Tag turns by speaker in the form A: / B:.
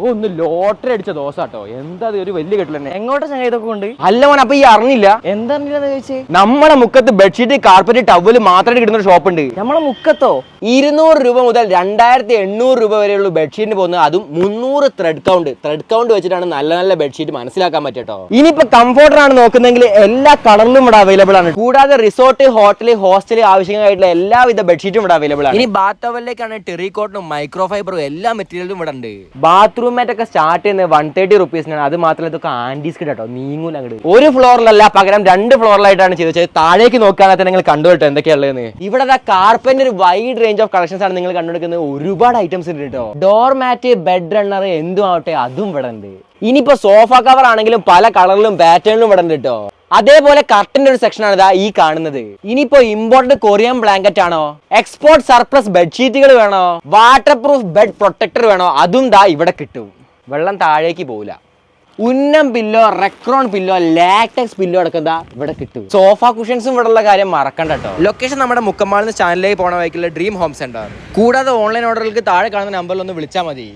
A: ഓ ഒന്ന് ലോട്ടറി അടിച്ച ദോശ കേട്ടോ. എന്താ ഒരു വലിയ കെട്ടിൽ തന്നെ.
B: എങ്ങോട്ടാ ചങ്ങ ഇതൊക്കെ കൊണ്ട്?
A: അല്ല മോൻ അപ്പൊ ഈ അറിഞ്ഞില്ല?
B: എന്താണെന്ന് ചോദിച്ചേ?
A: നമ്മളെ മുക്കത്ത് ബെഡ്ഷീറ്റ് കാർപ്പറ്റ് ടവൽ മാത്രമായിട്ട് കിട്ടുന്ന ഒരു ഷോപ്പ് ഉണ്ട്.
B: നമ്മളെ മുക്കത്തോ?
A: ഇരുന്നൂറ് രൂപ മുതൽ രണ്ടായിരത്തി എണ്ണൂറ് രൂപ വരെയുള്ള ബെഡ്ഷീറ്റിന് പോകുന്നത് അതും മുന്നൂറ് ത്രെഡ് കൗണ്ട് ത്രെഡ് കൗണ്ട് വെച്ചിട്ടാണ് നല്ല നല്ല ബെഡ്ഷീറ്റ് മനസ്സിലാക്കാൻ പറ്റട്ടോ ഇനിയിപ്പോ കംഫോർട്ടർ ആണ് നോക്കുന്നെങ്കിൽ എല്ലാ കളറിലും ഇവിടെ അവൈലബിൾ ആണ്. കൂടാതെ റിസോർട്ട് ഹോട്ടൽ ഹോസ്റ്റൽ ആവശ്യമായിട്ടുള്ള എല്ലാവിധ ബെഡ്ഷീറ്റും ഇവിടെ അവൈലബിൾ ആണ്. ഇനി ബാത്ത് ടവലിലേക്കാണ് ടെറിക്കോട്ടും മൈക്രോ ഫൈബറും എല്ലാ മെറ്റീരിയലും ഇവിടെ ഉണ്ട്. ബാത്റൂം മാറ്റ് ഒക്കെ സ്റ്റാർട്ട് ചെയ്യുന്നത് വൺ തേർട്ടി റുപ്പീസിനാണ് അത് മാത്രമല്ല ഇതൊക്കെ ആന്റീസ് കേട്ടോ നീങ്ങൂല അങ്ങോട്ട് ഒരു ഫ്ലോറിലല്ല പകരം രണ്ട് ഫ്ലോറിലായിട്ടാണ് ചെയ്തത്. താഴേക്ക് നോക്കുകയാണെങ്കിൽ നിങ്ങൾ കണ്ടുപിട്ടോ എന്തൊക്കെയുള്ളതെന്ന് ഇവിടെ കാർപ്പന്റ് ഒരു വൈഡ് റേഞ്ച് ഓഫ് കളക്ഷൻസ് ആണ് നിങ്ങൾ കണ്ടുപിടിക്കുന്നത് ഒരുപാട് ഐറ്റംസ് ഉണ്ട് കേട്ടോ. ഡോർ മാറ്റ് ബെഡ് റണ്ണർ എന്തും ആവട്ടെ അതും ഇവിടെ ഉണ്ട് ഇനിയിപ്പോ സോഫ കവർ ആണെങ്കിലും പല കളറിലും പാറ്റേണിലും ഇവിടെ ഉണ്ട് കേട്ടോ. അതേപോലെ കർട്ടന്റെ ഒരു സെക്ഷൻ ആണ് ഈ കാണുന്നത്. ഇനിയിപ്പോ ഇമ്പോർട്ടഡ് കൊറിയൻ ബ്ലാങ്കറ്റ് ആണോ? എക്സ്പോർട്ട് സർപ്ലസ് ബെഡ്ഷീറ്റുകൾ വേണോ? വാട്ടർ പ്രൂഫ് ബെഡ് പ്രൊട്ടക്ടർ വേണോ? അതും ദാ ഇവിടെ കിട്ടും. വെള്ളം താഴേക്ക് പോവില്ല. ഉന്നം pillow Recron pillow latex pillow അടക്കം ദാ ഇവിടെ കിട്ടും. സോഫ കുഷൻസും ഇവിടെ ഉള്ള കാര്യം മറക്കണ്ട കേട്ടോ ലൊക്കേഷൻ നമ്മുടെ മുക്കമ്മാളിന്ന് ചാനലിലേക്ക് പോണ വഴിക്കുള്ള ഡ്രീം ഹോം സെന്റർ കൂടാതെ ഓൺലൈൻ ഓർഡറുകൾക്ക് താഴെ കാണുന്ന നമ്പറിൽ ഒന്ന് വിളിച്ചാൽ മതി.